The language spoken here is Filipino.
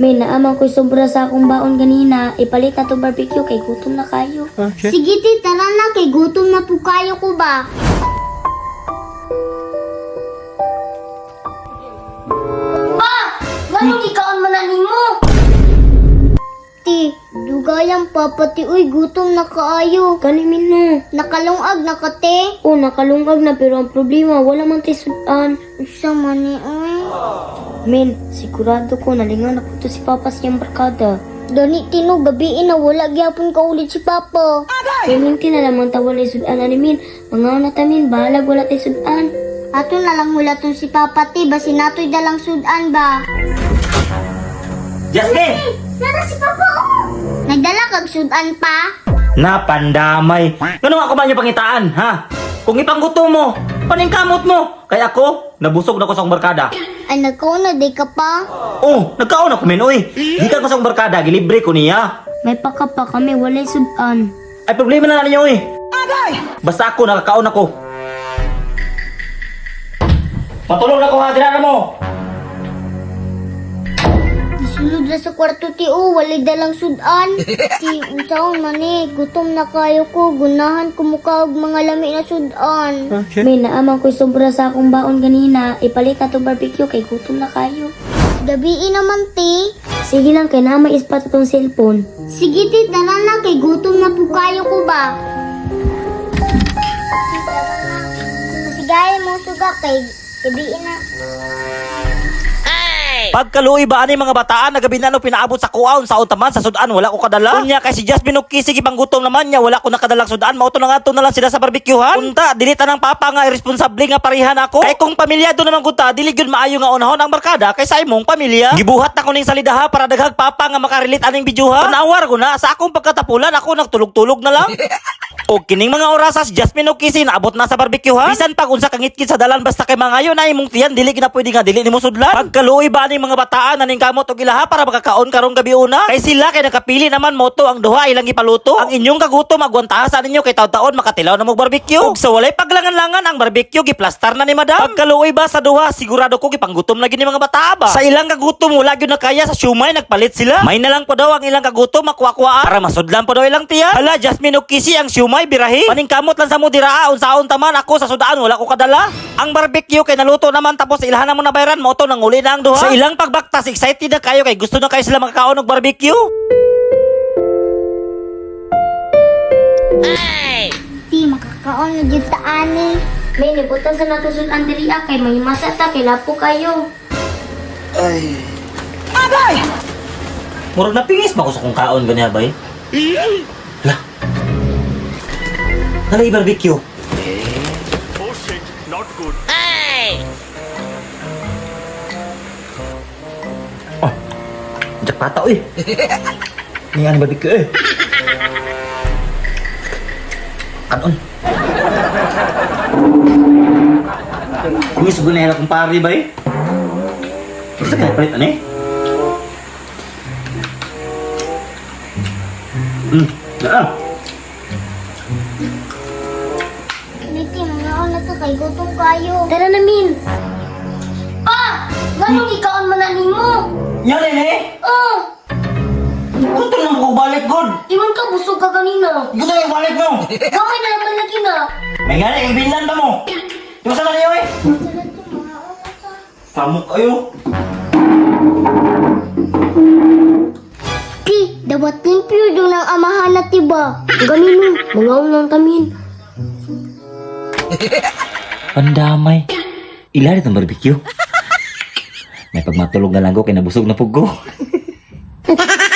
May naamang ko'y sobra sa akong baon ganina. Ipalit na to barbecue kay gutom na kayo. Okay. Sige ti, tara na kay gutom na po kayo ko ba? Pa! Ganong ikaon mananin mo? Ti, dugayang papati uy gutom na kaayo. Kanimin no. Nakalungag na kate. Oh, nakalungag na pero ang problema, wala man tayo sudan. Usa man ni uy. Men, sigurado ko nalingan ako to si Papa siyang barkada. Dani tino gabi na wala gyapon ka ulit si Papa. Kuminti na lamang tawalay sudan ani min. Mga natamin, bahalag wala tayo sudan. Ato na lang mula tong si Papa ti basi natoy dalang sudan ba. Jasmine! Nara si Papa Nagdala kag sudan pa? Napandamay. Ganun ako ba niyo pangitaan, ha? Kung ipanggutom mo, paning kamot mo. Kaya ako, nabusog na ko sa barkada. Ay nagkauna day ka pa. Oh, nagkaon ako men, oy. Di ka ko sa barkada, gilibre ko niya. May pakapa kami, walay sudan. Ay, problema na ninyo, oy. Basta ako, nakakaon ako. Matulog na ko, ha? Dinara mo. Na sa kwarto ti o, walay dalang sudan. ti, unsaon man eh, gutom na kayo ko, gunahan ko mukha og mga lami na sudan. May naamang ko'y sobra sa akong baon ganina. Ipalit na to barbecue kay gutom na kayo. Gabi naman ti. Sige lang kay na may ispat itong cellphone. Sige ti, tara na, kay gutom na po kayo ko ba? Masigaya mo suga kay gabi na. Pagkaluoy ba ani mga bataan nagabi na no pinaabot sa kuaon sa taman sa sudan wala ko kadala. Unya kay si Jasmine og kisig ibang gutom naman niya wala ko nakadalang sudan mauto na nga to na lang sila sa barbecuehan. Unta dilita ng papa nga irresponsable nga parihan ako. Kay kung pamilyado naman kunta dili gyud maayo nga unahon ang barkada kay sa imong pamilya. Gibuhat na ko ning salidaha para daghag papa nga makarelate aning bidyuha. Panawar ko na sa akong pagkatapulan ako nagtulog-tulog na lang. O kining mga orasas Jasmine og Kisi naabot na sa barbecue ha. Bisan pag unsa kangit sa dalan basta kay mga ngayon ay imong tiyan dili gina pwede nga dili nimo sudlan. Pagkaluoy ba ning mga bataan naning kamot og ilaha para makakaon karong gabi una? Kay sila kay nakapili naman moto ang duha ilang ipaluto. Ang inyong kagutom magwantaha ninyo kay taon-taon makatilaw na mo barbecue. Ug sa walay paglangan-langan ang barbecue giplastar na ni madam. Pagkaluoy ba sa duha sigurado ko gipanggutom na gini mga bata ba. Sa ilang kagutom wala gyud na kaya sa siumay nagpalit sila. May na lang po daw ang ilang kagutom makuha-kuhaan para masudlan po daw ilang tiyan. Hala Jasmine og Kisi ang siumay birahi. Paningkamot lang sa mo diraa unsaon taman ako sa sudaan wala ko kadala. Ang barbecue kay naluto naman tapos ilahan na mo na bayaran mo to nang uli na ang duha. Sa ilang pagbaktas excited na kayo kay gusto na kayo sila makakaon og barbecue. Ti, makakaon na dyan ta ani. May nibutan sa nato sudan diri ah, kay may masata kay lapo kayo. Murag napingis ba ko sa kung kaon ganyan ba eh? La. Nalay barbecue. Oh shit, not good. Jack pata eh. Ni ang barbecue eh. Kanon. Ini sebenarnya akong pari ba eh? Gusto ka palit ano eh? Hmm, ah. Kay gutom kayo. Tara na min. Pa! Ganong ikaon mananin mo? Yan eh! Oh! Gusto lang ko balik god! Iwan ka busog ka kanina. Gusto lang balik mo! Gamay na naman na. May nga na, ba mo? Yung sa niyo eh? Samok kayo. Ti, dapat limpyo doon ang amahan na tiba. Ganino, mga unang tamin. Pandamay. Ilalit ang barbecue. May pagmatulog na lang ko kay nabusog na pugo.